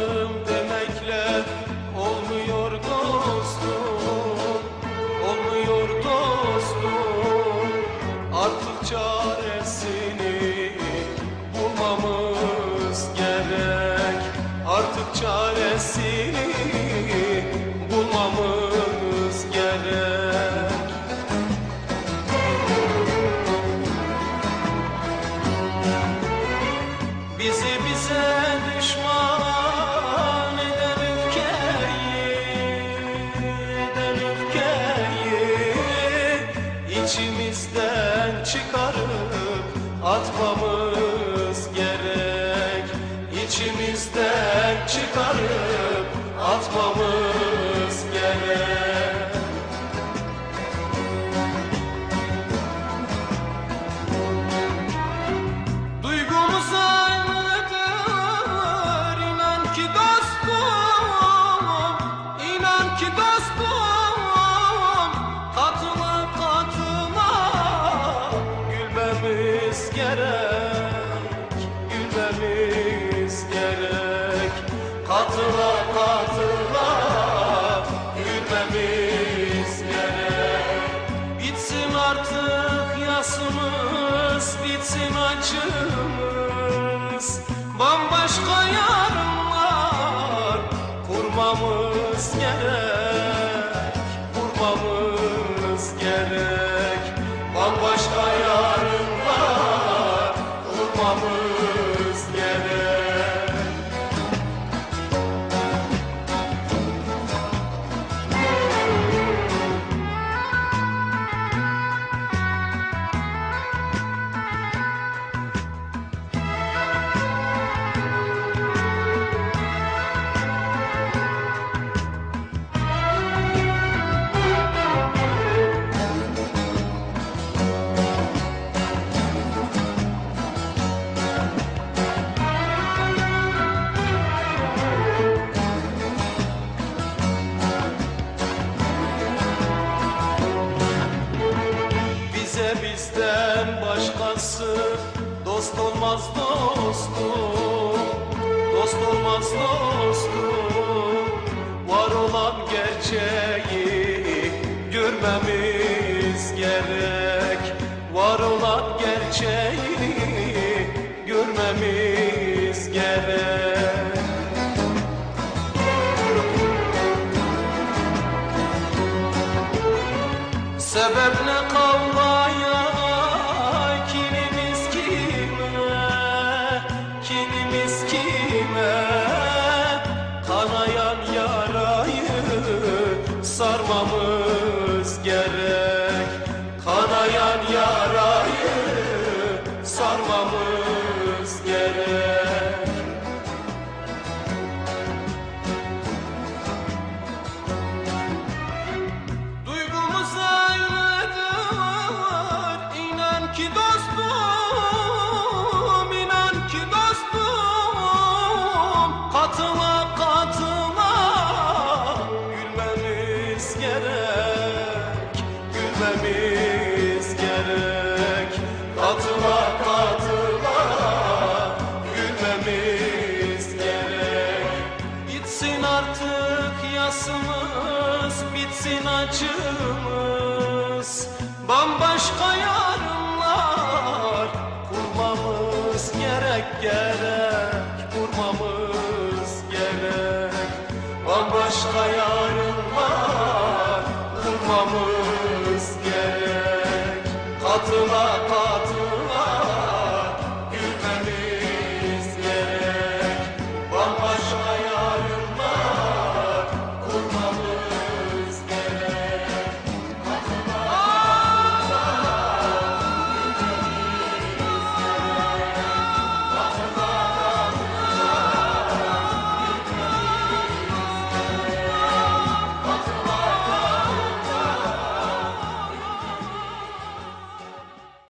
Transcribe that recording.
Allah'ım atmamız gerek. İçimizden çıkarıp atmamız gerek. Duygumuz aynıdır inan ki doğru. Gülmemiz gerek, gülmemiz gerek. Katıla katıla gülmemiz gerek. Bitsin artık yasımız, bitsin acımız. Bambaşka yarınlar kurmamız gerek. Bizden başkası dost olmaz dostum Dost olmaz dostum. Var olan gerçeği görmemiz gerek. Var olan gerçeği görmemiz gerek. Sebep ne kavgaya Katıla katıla gülmemiz gerek Gülmemiz gerek. Katıla katıla gülmemiz gerek. Bitsin artık yasımız, bitsin acımız. Bambaşka yarınlar kurmamız gerek gerek Kurmamız gerek. Bambaşka yarınlar kurmamız